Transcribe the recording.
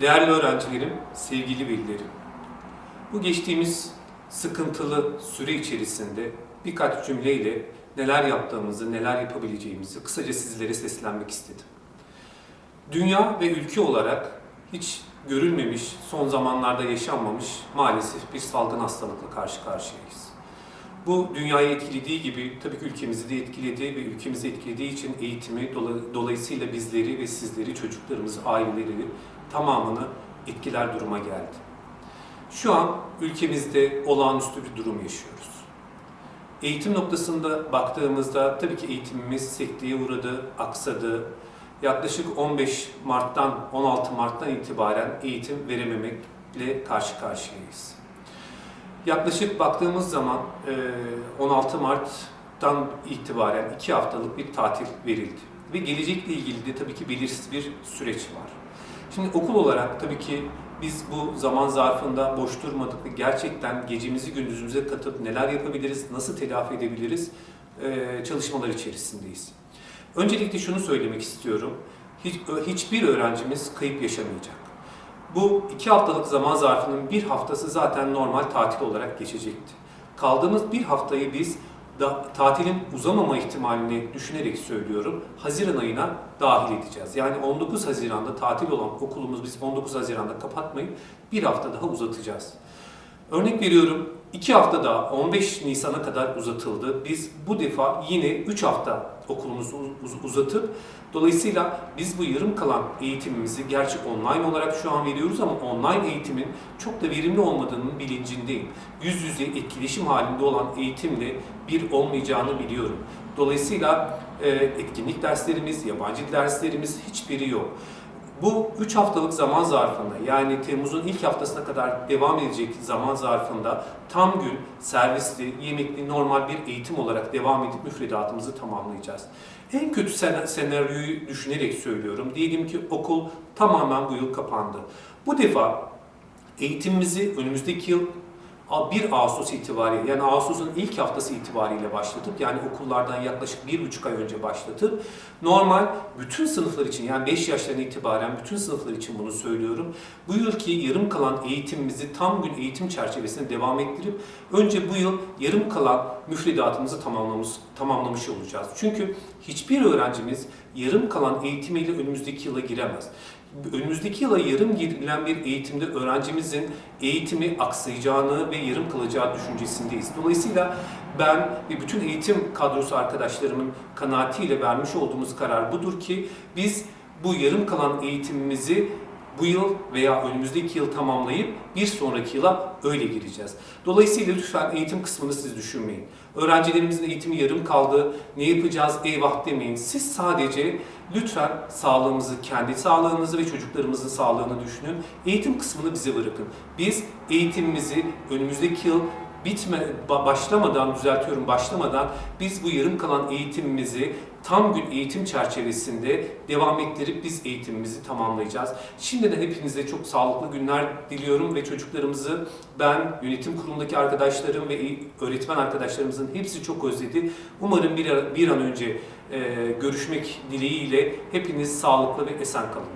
Değerli öğrencilerim, sevgili velilerim. Bu geçtiğimiz sıkıntılı süre içerisinde birkaç cümleyle neler yaptığımızı, neler yapabileceğimizi kısaca sizlere seslenmek istedim. Dünya ve ülke olarak hiç görülmemiş, son zamanlarda yaşanmamış maalesef bir salgın hastalıkla karşı karşıyayız. Bu dünyayı etkilediği gibi tabii ki ülkemizi de etkiledi ve ülkemizi etkilediği için eğitimi dola- dolayısıyla bizleri ve sizleri, çocuklarımızı, aileleri tamamını etkiler duruma geldi. Şu an ülkemizde olağanüstü bir durum yaşıyoruz. Eğitim noktasında baktığımızda tabii ki eğitimimiz sekteye uğradı, aksadı. Yaklaşık 15 Mart'tan 16 Mart'tan itibaren eğitim verememekle karşı karşıyayız. Yaklaşık baktığımız zaman eee, 16 Mart'tan itibaren 2 haftalık bir tatil verildi. Ve gelecekle ilgili de tabii ki belirsiz bir süreç var. Şimdi okul olarak tabii ki biz bu zaman zarfında boş durmadık ve gerçekten gecemizi gündüzümüze katıp neler yapabiliriz, nasıl telafi edebiliriz çalışmalar içerisindeyiz. Öncelikle şunu söylemek istiyorum. Hiç, hiçbir öğrencimiz kayıp yaşamayacak. Bu iki haftalık zaman zarfının bir haftası zaten normal tatil olarak geçecekti. Kaldığımız bir haftayı biz da, tatilin uzamama ihtimalini düşünerek söylüyorum. Haziran ayına dahil edeceğiz. Yani 19 Haziran'da tatil olan okulumuz biz 19 Haziran'da kapatmayıp bir hafta daha uzatacağız. Örnek veriyorum 2 hafta daha 15 Nisan'a kadar uzatıldı. Biz bu defa yine 3 hafta okulumuzu uz- uzatıp dolayısıyla biz bu yarım kalan eğitimimizi gerçi online olarak şu an veriyoruz ama online eğitimin çok da verimli olmadığının bilincindeyim. Yüz yüze etkileşim halinde olan eğitimle bir olmayacağını biliyorum. Dolayısıyla e, etkinlik derslerimiz, yabancı derslerimiz hiçbiri yok. Bu 3 haftalık zaman zarfında yani Temmuz'un ilk haftasına kadar devam edecek zaman zarfında tam gün servisli, yemekli, normal bir eğitim olarak devam edip müfredatımızı tamamlayacağız. En kötü sen- senaryoyu düşünerek söylüyorum. Diyelim ki okul tamamen bu yıl kapandı. Bu defa eğitimimizi önümüzdeki yıl 1 Ağustos itibariyle yani Ağustos'un ilk haftası itibariyle başlatıp yani okullardan yaklaşık bir buçuk ay önce başlatıp normal bütün sınıflar için yani 5 yaştan itibaren bütün sınıflar için bunu söylüyorum. Bu yılki yarım kalan eğitimimizi tam gün eğitim çerçevesinde devam ettirip önce bu yıl yarım kalan müfredatımızı tamamlamış, tamamlamış olacağız. Çünkü hiçbir öğrencimiz yarım kalan eğitimiyle önümüzdeki yıla giremez önümüzdeki yıla yarım girilen bir eğitimde öğrencimizin eğitimi aksayacağını ve yarım kalacağı düşüncesindeyiz. Dolayısıyla ben ve bütün eğitim kadrosu arkadaşlarımın kanaatiyle vermiş olduğumuz karar budur ki biz bu yarım kalan eğitimimizi bu yıl veya önümüzdeki yıl tamamlayıp bir sonraki yıla öyle gireceğiz. Dolayısıyla lütfen eğitim kısmını siz düşünmeyin. Öğrencilerimizin eğitimi yarım kaldı, ne yapacağız eyvah demeyin. Siz sadece lütfen sağlığımızı, kendi sağlığınızı ve çocuklarımızın sağlığını düşünün. Eğitim kısmını bize bırakın. Biz eğitimimizi önümüzdeki yıl bitme ba- başlamadan düzeltiyorum başlamadan biz bu yarım kalan eğitimimizi tam gün eğitim çerçevesinde devam ettirip biz eğitimimizi tamamlayacağız. Şimdiden hepinize çok sağlıklı günler diliyorum ve çocuklarımızı ben yönetim kurulundaki arkadaşlarım ve öğretmen arkadaşlarımızın hepsi çok özledi. Umarım bir, an önce görüşmek dileğiyle hepiniz sağlıklı ve esen kalın.